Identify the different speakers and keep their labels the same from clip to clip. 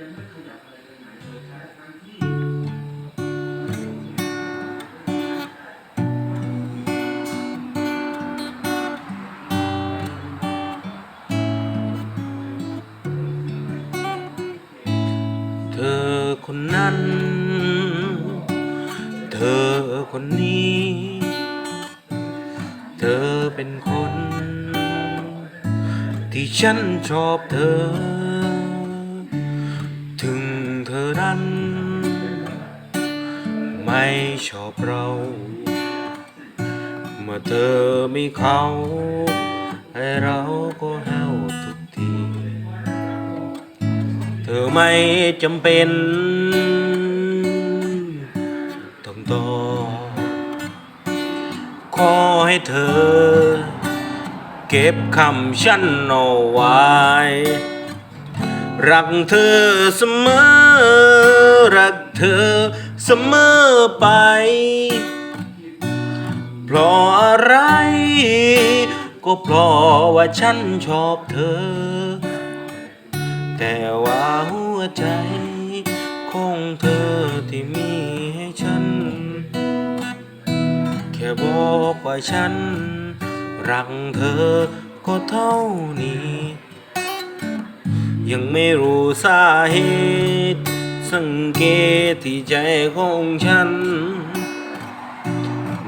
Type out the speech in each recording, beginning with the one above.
Speaker 1: เธอคนนั้น เธอคนนี้ เธอเป็นคน ที่ฉันชอบเธอ ไม่ชอบเรา เมื่อเธอมีเขาให้เราก็แห้วทุกที เธอไม่จำเป็นต้องต่อขอให้เธอ เก็บคำฉันเอาไว้รักเธอเสมอ รักเธอ สมอไป เพราะอะไร ก็เพราะว่าฉันชอบเธอ แต่ว่าหัวใจ ของเธอที่มีให้ฉัน แค่บอกว่าฉัน รักเธอก็เท่านี้ ยังไม่รู้สาเหตุ สังเกตที่ใจของฉัน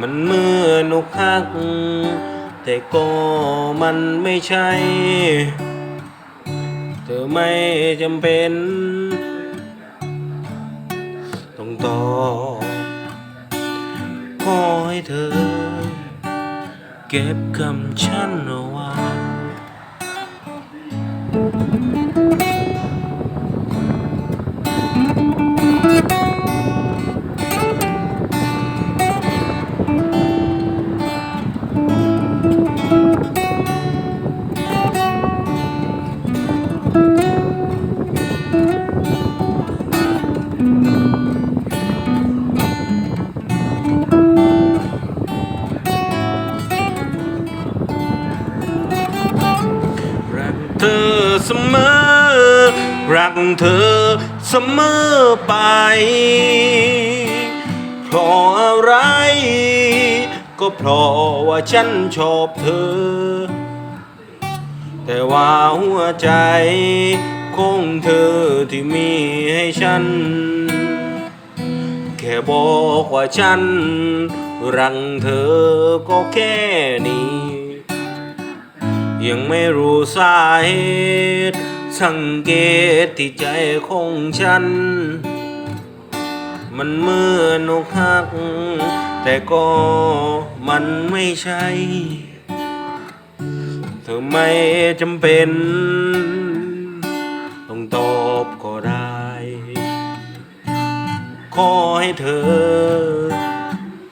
Speaker 1: มันเมื่อนอกหัก แต่ก็มันไม่ใช่ เธอไม่จำเป็น ต้องตอบขอให้เธอ เก็บคำฉันเอาไว้ เธอเสมอ รักเธอเสมอไปเพราะอะไร ก็เพราะว่าฉันชอบเธอ แต่ว่าหัวใจของเธอที่มีให้ฉัน แค่บอกว่าฉัน รักเธอก็แค่นี้ ยังไม่รู้สาเหตุ สังเกตที่ใจของฉัน มันเหมื่อนกหัก แต่ก็มันไม่ใช่ เธอไม่จำเป็น ต้องตอบก็ได้ ขอให้เธอ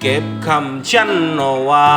Speaker 1: เก็บคำฉันเอาไว้